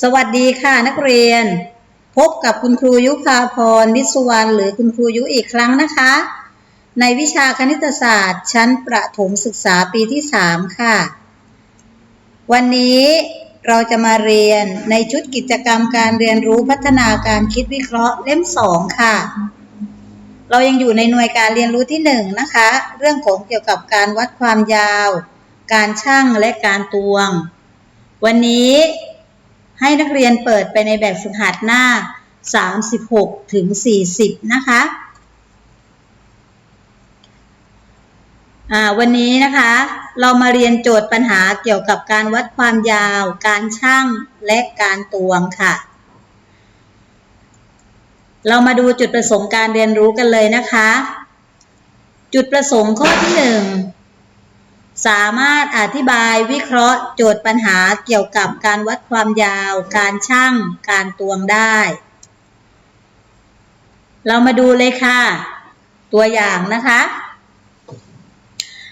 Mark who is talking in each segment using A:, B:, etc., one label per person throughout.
A: สวัสดีค่ะนักเรียน พบกับคุณครูยุพาพรวิศวรรณหรือคุณครูยุอีกครั้งนะคะ ในวิชาคณิตศาสตร์ ชั้นประถมศึกษาปีที่ 3 ค่ะ วันนี้เราจะมาเรียนในชุดกิจกรรมการเรียนรู้พัฒนาการคิดวิเคราะห์เล่ม 2 ค่ะ เรายังอยู่ในหน่วยการเรียนรู้ที่ 1 นะคะ เรื่องของเกี่ยวกับการวัดความยาว การชั่งและการตวง วันนี้ ให้นักเรียนเปิดไปในแบบฝึกหัดหน้า 36 ถึง 40 นะคะอ่าวันนี้นะคะเรามาเรียนโจทย์ปัญหาเกี่ยวกับการวัดความยาว การชั่งและการตวงค่ะ เรามาดูจุดประสงค์การเรียนรู้กันเลยนะคะ จุดประสงค์ข้อที่หนึ่ง สามารถอธิบายวิเคราะห์โจทย์ปัญหาเกี่ยวกับการวัดความยาว การชั่ง การตวงได้ เรามาดูเลยค่ะ ตัวอย่างนะคะ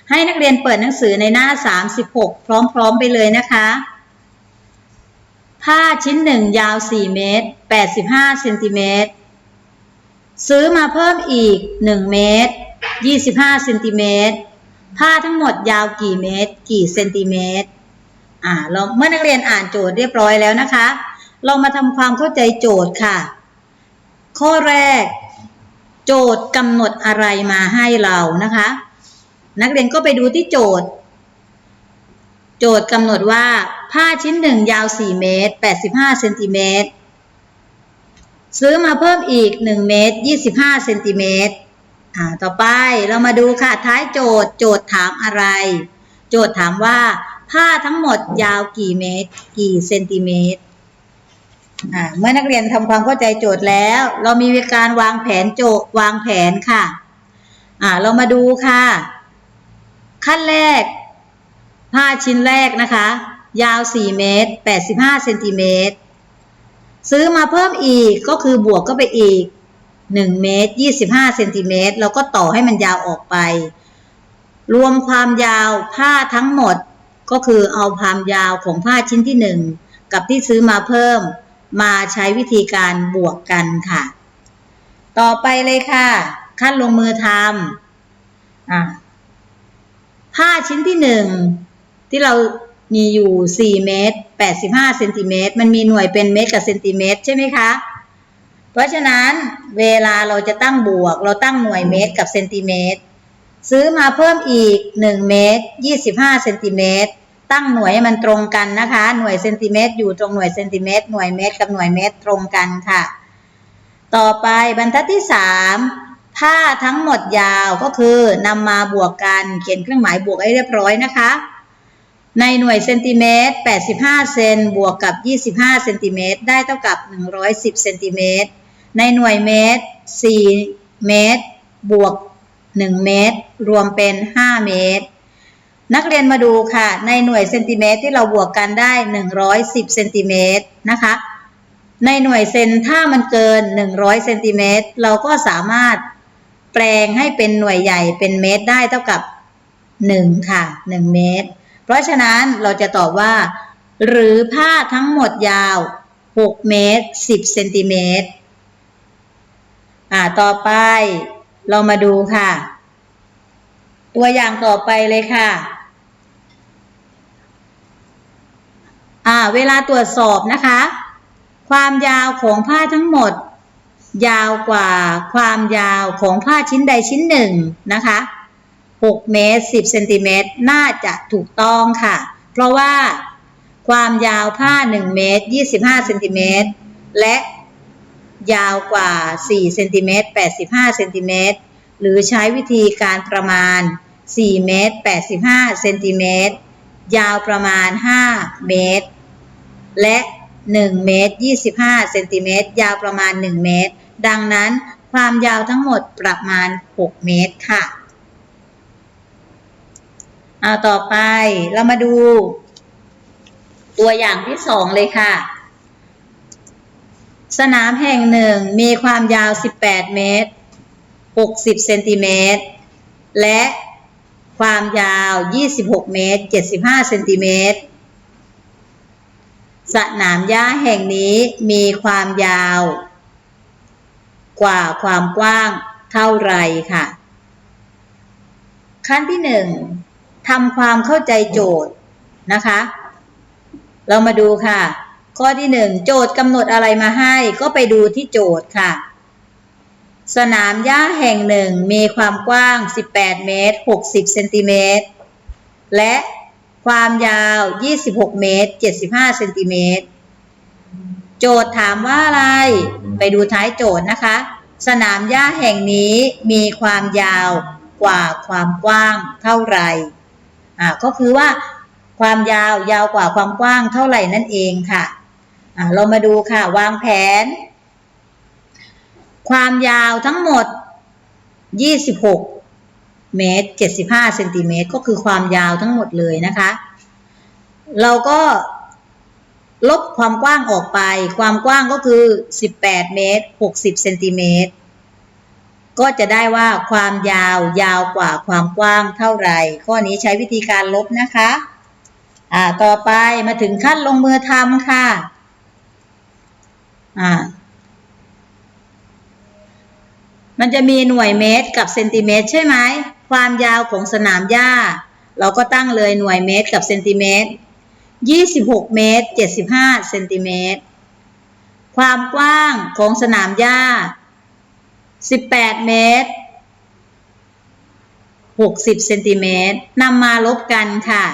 A: ให้นักเรียนเปิดหนังสือในหน้า 36 พร้อมๆไปเลยนะคะ ผ้าชิ้นหนึ่งยาว 4 เมตร 85เซนติเมตร ซื้อมาเพิ่มอีก 1 เมตร 25เซนติเมตร ผ้าทั้งหมดยาวกี่เมตร กี่เซนติเมตร อ่าเราเมื่อนักเรียนอ่านโจทย์เรียบร้อยแล้วนะคะ เรามาทำความเข้าใจโจทย์ค่ะ ข้อแรก โจทย์กำหนดอะไรมาให้เรานะคะ นักเรียนก็ไปดูที่โจทย์ โจทย์กำหนดว่าผ้าชิ้นหนึ่งยาว 4 เมตร 85เซนติเมตรซื้อมาเพิ่มอีก 1 เมตร 25เซนติเมตร อ่าต่อไปเรามาดูค่ะท้ายโจทย์โจทย์ถามอะไร โจทย์ถามว่าผ้าทั้งหมดยาวกี่เมตร กี่เซนติเมตรอ่าเมื่อนักเรียนทำความเข้าใจโจทย์แล้ว เรามีการวางแผนโจทย์วางแผนค่ะอ่าเรามาดูค่ะ ขั้นแรก ผ้าชิ้นแรกนะคะ ยาว 4 เมตร 85เซนติเมตรซื้อมาเพิ่มอีกก็คือบวกก็ไปอีก 1 เมตร 25เซนติเมตรแล้วก็ต่อให้มันยาวออกไป รวมความยาวผ้าทั้งหมดก็คือเอาความยาวของผ้าชิ้นที่ 1 กับที่ซื้อมาเพิ่ม มาใช้วิธีการบวกกันค่ะ ต่อไปเลยค่ะ ขั้นลงมือทำอะผ้าชิ้นที่หนึ่งที่เรามีอยู่ 4 เมตร 85 เซนติเมตร มันมีหน่วยเป็นเมตรกับเซนติเมตรใช่ไหมคะ ราะฉะนั้นเวลาเราจะตั้งบวก เราตั้งหน่วยเมตรกับเซนติเมตร ซื้อมาเพิ่มอีก 1 เมตร 25เซนติเมตรตั้งหน่วยให้มันตรงกันนะคะ หน่วยเซนติเมตรอยู่ตรงหน่วยเซนติเมตรหน่วยเมตรกับหน่วยเมตรตรงกันค่ะ ต่อไปบรรทัดที่ 3 ผ้าทั้งหมดยาวก็คือนำมาบวกกันเขียนเครื่องหมายบวกให้เรียบร้อยนะคะ ในหน่วยเซนติเมตร85 เซนบวกกับ 25 เซนติเมตรได้เท่ากับ 110 เซนติเมตร ในหน่วยเมตร 4 เมตร บวก 1 เมตร รวมเป็น 5 เมตร นักเรียนมาดูค่ะ ในหน่วยเซนติเมตรที่เราบวกกันได้ 110เซนติเมตรนะคะ ในหน่วยเซนถ้ามันเกิน 100เซนติเมตรเราก็สามารถแปลงให้เป็นหน่วยใหญ่เป็นเมตรได้เท่ากับ 1 ค่ะ 1 เมตร เพราะฉะนั้นเราจะตอบว่า หรือผ้าทั้งหมดยาว 6 เมตร 10เซนติเมตร อ่าต่อไปเรามาดูค่ะ ตัวอย่างต่อไปเลยค่ะอ่าเวลาตรวจสอบนะคะ ความยาวของผ้าทั้งหมด ยาวกว่าความยาวของผ้าชิ้นใดชิ้นหนึ่งนะคะ6เมตร10เซนติเมตรน่าจะถูกต้องค่ะ เพราะว่าความยาวผ้า 1 เมตร 25เซนติเมตรและ ยาวกว่า 4 เซนติเมตร 85 เซนติเมตร หรือใช้วิธีการประมาณ 4 เมตร 85 เซนติเมตร ยาวประมาณ 5 เมตร และ 1 เมตร 25 เซนติเมตร ยาวประมาณ 1 เมตร ดังนั้นความยาวทั้งหมดประมาณ 6 เมตรค่ะ เอาต่อไปเรามาดู ตัวอย่างที่สองเลยค่ะ สนามแห่งหนึ่งมีความยาว 18 เมตร 60 เซนติเมตร และความยาว 26 เมตร 75 เซนติเมตร สนามหญ้าแห่งนี้มีความยาว กว่าความกว้างเท่าไรค่ะ ขั้นที่หนึ่งทำความเข้าใจโจทย์นะคะ เรามาดูค่ะ ข้อที่หนึ่งโจทย์กำหนดอะไรมาให้ ก็ไปดูที่โจทย์ค่ะ สนามหญ้าแห่งหนึ่งมีความกว้าง 18 เมตร 60 เซนติเมตร และความยาว 26 เมตร 75 เซนติเมตร โจทย์ถามว่าอะไร ไปดูท้ายโจทย์นะคะ สนามหญ้าแห่งนี้มีความยาวกว่าความกว้างเท่าไหร่ อ่า ก็คือว่าความยาวยาวกว่าความกว้างเท่าไหร่นั่นเองค่ะ เรามาดูค่ะ วางแผน ความยาวทั้งหมด 26 เมตร 75เซนติเมตรก็คือความยาวทั้งหมดเลยนะคะ เราก็ลบความกว้างออกไป ความกว้างก็คือ 18 เมตร 60เซนติเมตร ก็จะได้ว่าความยาวยาวกว่าความกว้างเท่าไหร่ ข้อนี้ใช้วิธีการลบนะคะ อ่า ต่อไปมาถึงขั้นลงมือทำค่ะ อ่า มันจะมีหน่วยเมตรกับเซนติเมตรใช่ไหม ความยาวของสนามหญ้า เราก็ตั้งเลยหน่วยเมตรกับเซนติเมตร26เมตร75เซนติเมตร ความกว้างของสนามหญ้า18เมตร60เซนติเมตรนำมาลบกันค่ะ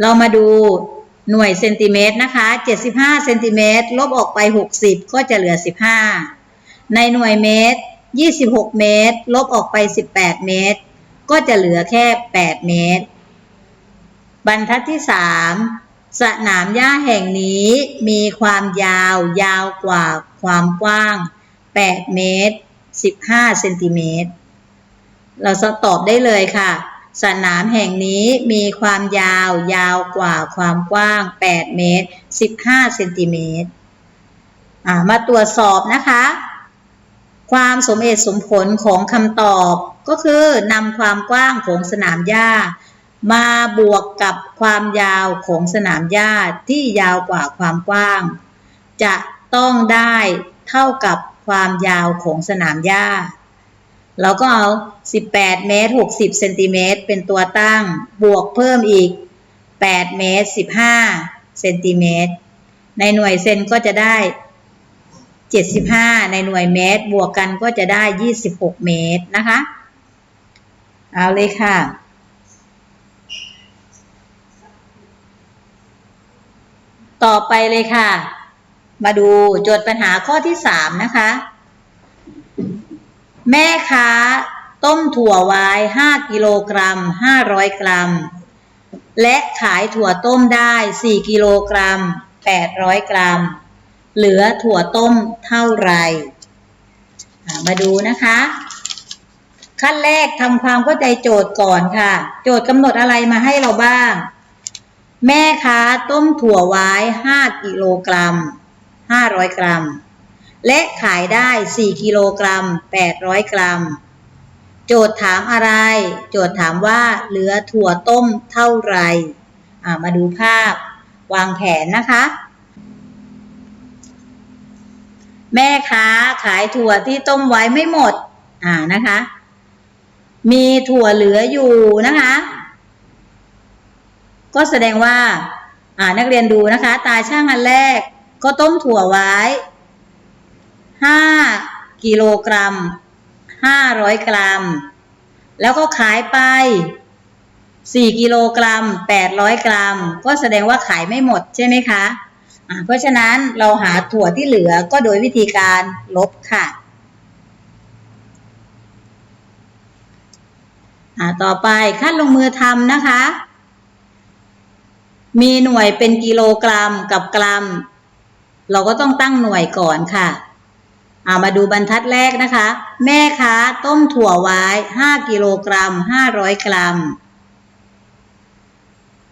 A: เรามาดู หน่วยเซนติเมตรนะคะ75เซนติเมตรลบออกไป 60 ก็จะเหลือ 15 ในหน่วยเมตร 26 เมตร ลบออกไป 18 เมตร ก็จะเหลือแค่ 8 เมตร บรรทัดที่ 3 สนามหญ้าแห่งนี้มีความยาวยาวกว่าความกว้าง 8 เมตร 15 เซนติเมตร เราจะตอบได้เลยค่ะ สนามแห่งนี้มีความยาวยาวกว่าความกว้าง 8 เมตร 15 เซนติเมตรมาตรวจสอบนะคะ ความสมเหตุสมผลของคำตอบก็คือนำความกว้างของสนามหญ้า มาบวกกับความยาวของสนามหญ้าที่ยาวกว่าความกว้าง จะต้องได้เท่ากับความยาวของสนามหญ้า เราก็เอา 18 เมตร 60 เซนติเมตร เป็นตัวตั้ง บวกเพิ่มอีก 8 เมตร 15 เซนติเมตร ในหน่วยเซนก็จะได้ 75 ในหน่วยเมตร บวกกันก็จะได้ 26 เมตรนะคะ เอาเลยค่ะต่อไปเลยค่ะ มาดูโจทย์ปัญหาข้อที่ 3 นะคะ แม่ค้า ต้มถั่วไว้5กิโลกรัม500 กรัม และขายถั่วต้มได้ 4 กิโลกรัม 800 กรัม เหลือถั่วต้มเท่าไหร่มาดูนะคะ ขั้นแรกทำความเข้าใจโจทย์ก่อนค่ะ โจทย์กำหนดอะไรมาให้เราบ้าง แม่ค้าต้มถั่วไว้5กิโลกรัม 500 กรัม และขายได้ 4 กิโลกรัม 800 กรัม โจทย์ถามอะไร โจทย์ถามว่าเหลือถั่วต้มเท่าไหร่มาดูภาพ วางแผนนะคะ แม่ค้าขายถั่วที่ต้มไว้ไม่หมด อ่านะคะ มีถั่วเหลืออยู่นะคะ ก็แสดงว่า อ่านักเรียนดูนะคะ ตาช่างอันแรกก็ต้มถั่วไว้ ห้ากิโลกรัมห้าร้อยกรัม แล้วก็ขายไปสี่กิโลกรัมแปดร้อยกรัม ก็แสดงว่าขายไม่หมดใช่ไหมคะะเพราะฉะนั้นเราหาถั่วที่เหลือก็โดยวิธีการลบค่ะต่อไปขั้นลงมือทำนะคะ มีหน่วยเป็นกิโลกรัมกับกรัม เราก็ต้องตั้งหน่วยก่อนค่ะามาดูบรรทัดแรกนะคะ แม่ค้าต้มถั่วไว้ 5 กิโลกรัม 500 กรัม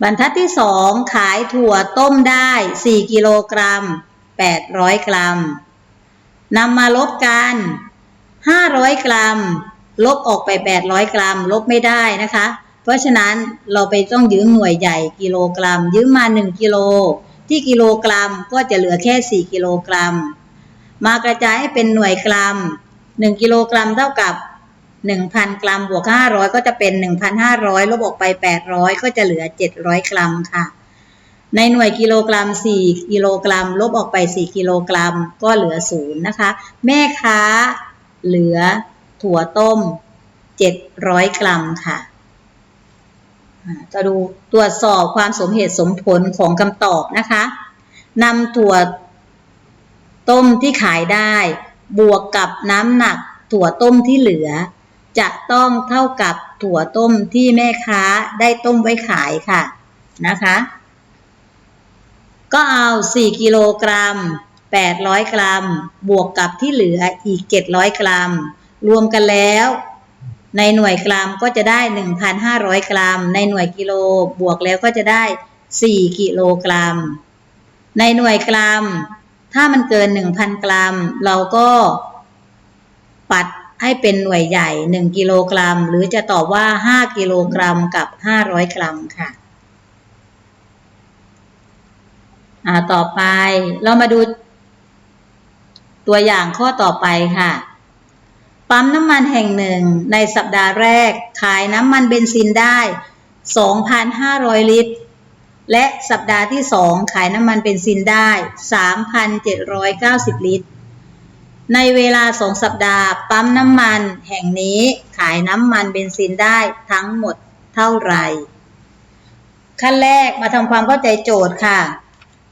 A: บรรทัดที่ 2 ขายถั่วต้มได้ 4 กิโลกรัม 800 กรัมนำมาลบกัน 500 กรัม ลบออกไป 800 กรัม ลบไม่ได้นะคะ เพราะฉะนั้นเราไปต้องยืมหน่วยใหญ่กิโลกรัม ยืมมา 1 กิโล ที่กิโลกรัมก็จะเหลือแค่ 4 กิโลกรัม มากระจายให้เป็นหน่วยกรัม 1 กิโลกรัมเท่ากับ 1,000 กรัมบวก 500 ก็จะเป็น 1,500 ลบออกไป 800 ก็จะเหลือ 700 กรัมค่ะ ในหน่วยกิโลกรัม 4 กิโลกรัม ลบออกไป 4 กิโลกรัม ก็เหลือศูนย์นะคะ แม่ค้าเหลือถั่วต้ม 700 กรัมค่ะจะดูตรวจสอบความสมเหตุสมผลของคำตอบนะคะนำถั่ว ต้มที่ขายได้ บวกกับน้ำหนักถั่วต้มที่เหลือ จะต้องเท่ากับถั่วต้มที่แม่ค้าได้ต้มไว้ขายค่ะนะคะ ก็เอา 4 กิโลกรัม 800 กรัม บวกกับที่เหลืออีก 700 กรัม รวมกันแล้วในหน่วยกรัมก็จะได้ 1,500 กรัม ในหน่วยกิโลบวกแล้วก็จะได้ 4 กิโลกรัม ในหน่วยกรัม ถ้ามันเกิน1,000กรัม เราก็ปัดให้เป็นหน่วยใหญ่1กิโลกรัม หรือจะตอบว่า5กิโลกรัมกับ500กรัมค่ะอ่าต่อไปเรามาดู ตัวอย่างข้อต่อไปค่ะ ปั๊มน้ำมันแห่งหนึ่งในสัปดาห์แรกขายน้ำมันเบนซินได้ 2,500 ลิตร และสัปดาห์ที่สองขายน้ำมันเบนซินได้ 3,790 ลิตร ในเวลาสองสัปดาห์ ปั๊มน้ำมันแห่งนี้ขายน้ำมันเบนซินได้ทั้งหมดเท่าไหร่ ขั้นแรกมาทำความเข้าใจโจทย์ค่ะ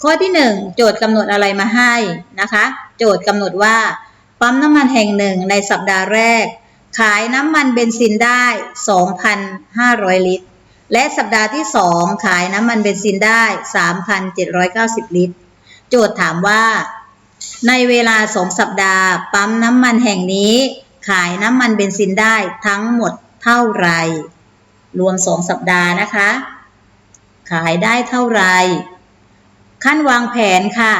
A: ข้อที่หนึ่งโจทย์กำหนดอะไรมาให้นะคะ โจทย์กำหนดว่า ปั๊มน้ำมันแห่งหนึ่งในสัปดาห์แรก ขายน้ำมันเบนซินได้ 2,500 ลิตร และสัปดาห์ที่สองขายน้ำมันเบนซินได้ 3,790 ลิตร โจทย์ถามว่า ในเวลาสองสัปดาห์ ปั๊มน้ำมันแห่งนี้ ขายน้ำมันเบนซินได้ทั้งหมดเท่าไหร่ รวมสองสัปดาห์นะคะ ขายได้เท่าไหร่ ขั้นวางแผนค่ะ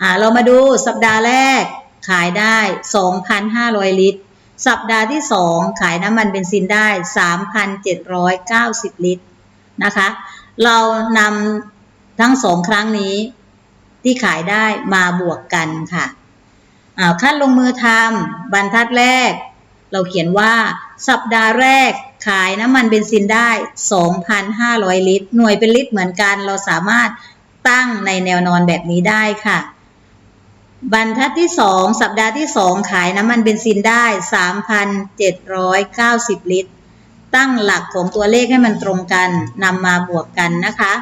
A: อ่าเรามาดูสัปดาห์แรก ขายได้ 2,500 ลิตร สัปดาห์ที่ 2 ขายน้ำมันเบนซินได้ 3,790 ลิตรนะคะ เรานำทั้งสองครั้งนี้ที่ขายได้มาบวกกันค่ะอ่าขั้นลงมือทำบรรทัดแรก เราเขียนว่าสัปดาห์แรกขายน้ำมันเบนซินได้ 2,500 ลิตร หน่วยเป็นลิตรเหมือนกัน เราสามารถตั้งในแนวนอนแบบนี้ได้ค่ะ บรรทัดที่ 2 สัปดาห์ที่ 2 ขายน้ำมันเบนซินได้ 3,790 ลิตร ตั้งหลักของตัวเลขให้มันตรงกันนำมาบวกกันนะคะ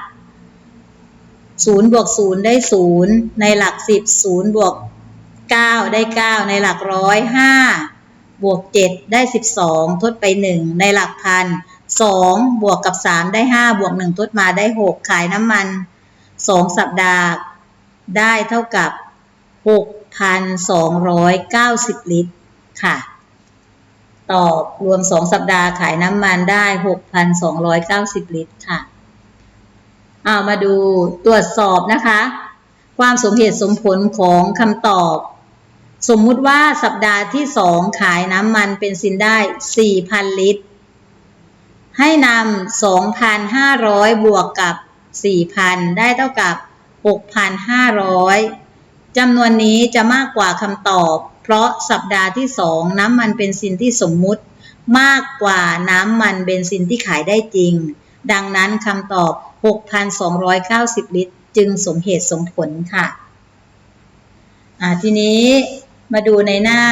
A: 0บวก0ได้ 0 ในหลัก 10 0บวก9ได้ 9 ในหลักร้อย5บวก 7 ได้ 12 ทดไป 1 ในหลักพัน2บวกกับ 3 ได้ 5 บวก 1 ทดมาได้ 6 ขายน้ำมัน 2 สัปดาห์ได้เท่ากับ 6,290 ลิตรค่ะ ตอบรวม 2 สัปดาห์ขายน้ำมันได้ 6,290 ลิตรค่ะเอามาดูตรวจสอบนะคะ ความสมเหตุสมผลของคำตอบ สมมุติว่าสัปดาห์ที่ 2 ขายน้ำมันเป็นซินได้ 4,000 ลิตร ให้นำ 2,500 บวกกับ 4,000 ได้เท่ากับ 6,500 จำนวนนี้จะมากกว่าคำตอบ เพราะสัปดาห์ที่2น้ำมันเบนซินที่สมมุติ มากกว่าน้ำมันเบนซินที่ขายได้จริง ดังนั้นคำตอบ 6,290 ลิตร จึงสมเหตุสมผลค่ะทีนี้มาดูในหน้า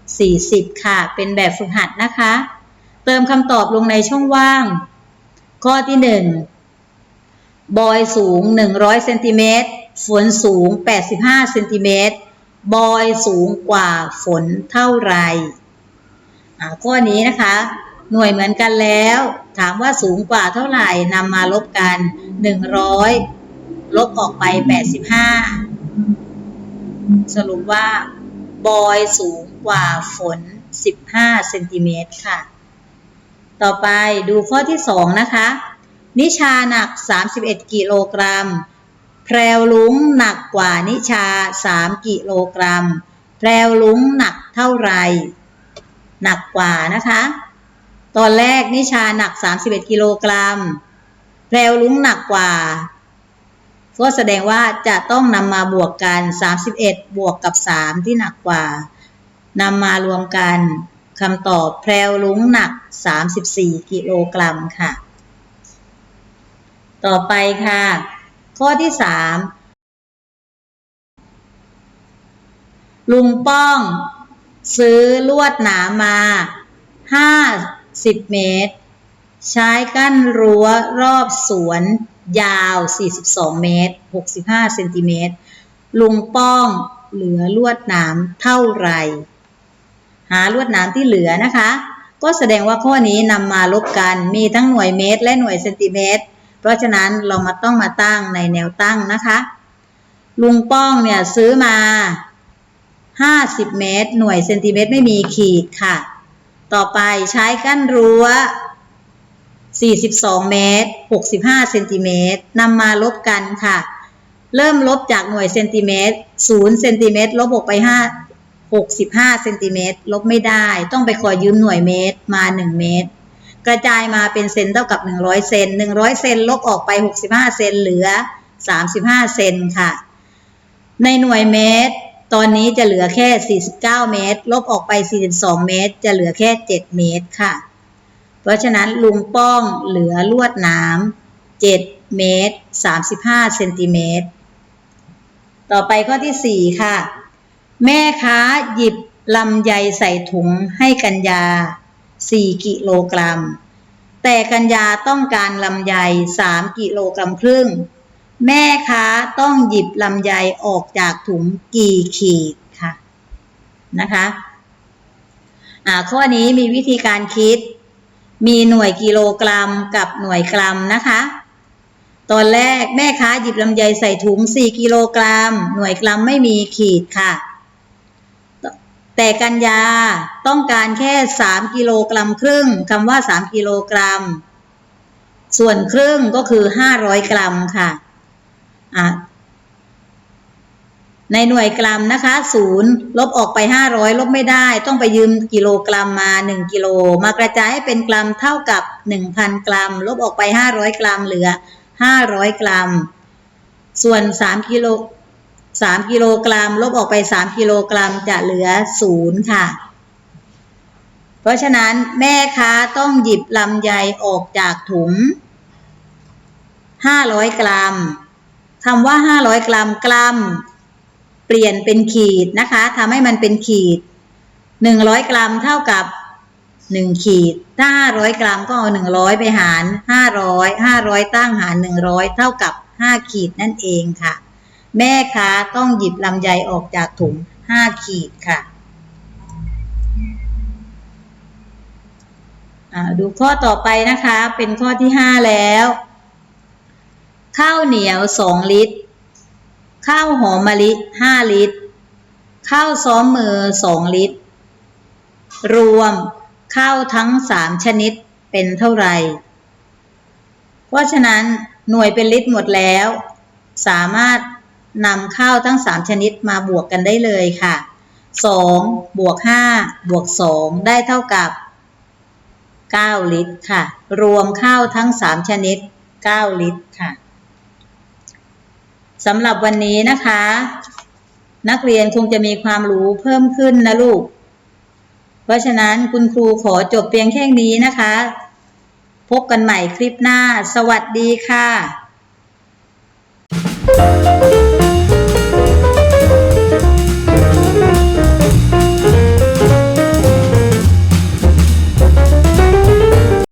A: 40 ค่ะ เป็นแบบฝึกหัดนะคะ เติมคำตอบลงในช่องว่าง ข้อที่ 1 บอยสูง 100 เซนติเมตร ฝนสูง 85เซนติเมตร บอยสูงกว่าฝนเท่าไหร่ข้อนี้นะคะ หน่วยเหมือนกันแล้ว ถามว่าสูงกว่าเท่าไหร่นำมาลบกัน 100 ลบออกไป 85 สรุปว่า บอยสูงกว่าฝน 15เซนติเมตรค่ะ ต่อไปดูข้อที่ 2 นะคะ นิชาหนัก 31 กิโลกรัม แพรวลุงหนักกว่านิชา3กิโลกรัม แพรวลุงหนักเท่าไร หนักกว่านะคะ ตอนแรกนิชาหนัก 31 กิโลกรัม แพรวลุงหนักกว่า ก็แสดงว่าจะต้องนำมาบวกกัน 31 บวกกับ 3 ที่หนักกว่านำมารวมกันคำตอบแพรวลุงหนัก 34 กิโลกรัมค่ะ ต่อไปค่ะ ข้อที่3ลุงป้อง ซื้อลวดหนามมา50เมตร ใช้กั้นรั้วรอบสวนยาว 42 เมตร 65 เซนติเมตร ลุงป้องเหลือลวดหนามเท่าไหร่ หาลวดหนามที่เหลือนะคะ ก็แสดงว่าข้อนี้นำมาลบกัน มีทั้งหน่วยเมตรและหน่วยเซนติเมตร เพราะฉะนั้นเรามาต้องมาตั้งในแนวตั้งนะคะ ลุงป้องเนี่ยซื้อมา 50 เมตร หน่วยเซนติเมตรไม่มีขีดค่ะ ต่อไปใช้กั้นรั้ว 42 เมตร 65 เซนติเมตรนำมาลบกันค่ะ เริ่มลบจากหน่วยเซนติเมตร0เซนติเมตรลบออกไป 5 65 เซนติเมตรลบไม่ได้ ต้องไปขอยืมหน่วยเมตรมา 1 เมตร กระจายมาเป็นเซนเท่ากับ 100 เซน 100 เซนลบออกไป 65 เซนเหลือ 35 เซนค่ะ ในหน่วยเมตร ตอนนี้จะเหลือแค่ 49 เมตร ลบออกไป 42 เมตร จะเหลือแค่ 7 เมตรค่ะ เพราะฉะนั้นลุงป้องเหลือลวดหนาม7เมตร 35 เซนติเมตร ต่อไปข้อที่ 4 ค่ะ แม่ค้าหยิบลำไยใส่ถุงให้กัญญา 4 กิโลกรัม แต่กัญญาต้องการลำไย 3 กิโลกรัมครึ่ง แม่ค้าต้องหยิบลำไยออกจากถุงกี่ขีดค่ะนะคะอ่าข้อนี้มีวิธีการคิด มีหน่วยกิโลกรัมกับหน่วยกรัมนะคะตอนแรกแม่ค้าหยิบลำไยใส่ถุง 4 กิโลกรัม หน่วยกรัมไม่มีขีดค่ะ แต่กัญญาต้องการแค่ 3 กิโลกรัมครึ่งคำว่า 3 กิโลกรัม ส่วนครึ่งก็คือ 500 กรัมค่ะะในหน่วยกรัมนะคะศูนย์ลบออกไป 500 ลบไม่ได้ต้องไปยืมกิโลกรัมมา 1 กิโล มากระจายให้เป็นกรัมเท่ากับ 1,000 กรัม ลบออกไป 500 กรัมเหลือ 500 กรัม ส่วน 3 กิโล 3กิโลกรัม ลบออกไป3กิโลกรัมจะเหลือ0ค่ะ เพราะฉะนั้นแม่ค้าต้องหยิบลำไยออกจากถุง500กรัมคำว่า500กรัมกรัม เปลี่ยนเป็นขีดนะคะทำให้มันเป็นขีด100กรัมเท่ากับ1ขีด ถ้า500กรัมก็เอา100ไปหาร500 500ตั้งหาร100เท่ากับ5ขีดนั่นเองค่ะ แม่ค้าต้องหยิบลำไยออกจากถุง5ขีดค่ะดูข้อต่อไปนะคะ เป็นข้อที่5แล้ว ข้าวเหนียว2ลิตร ข้าวหอมมะลิ5ลิตร ข้าวซ้อมมือ2ลิตร รวมข้าวทั้ง3ชนิดเป็นเท่าไหร่ เพราะฉะนั้นหน่วยเป็นลิตรหมดแล้ว สามารถ นำข้าวทั้ง 3 ชนิดมาบวกกันได้เลยค่ะ 2 บวก 5 บวก 2 ได้เท่ากับ 9 ลิตรค่ะ รวมข้าวทั้ง 3 ชนิด 9 ลิตรค่ะสำหรับวันนี้นะคะ นักเรียนคงจะมีความรู้เพิ่มขึ้นนะลูก เพราะฉะนั้นคุณครูขอจบเพียงแค่นี้นะคะ พบกันใหม่คลิปหน้า สวัสดีค่ะ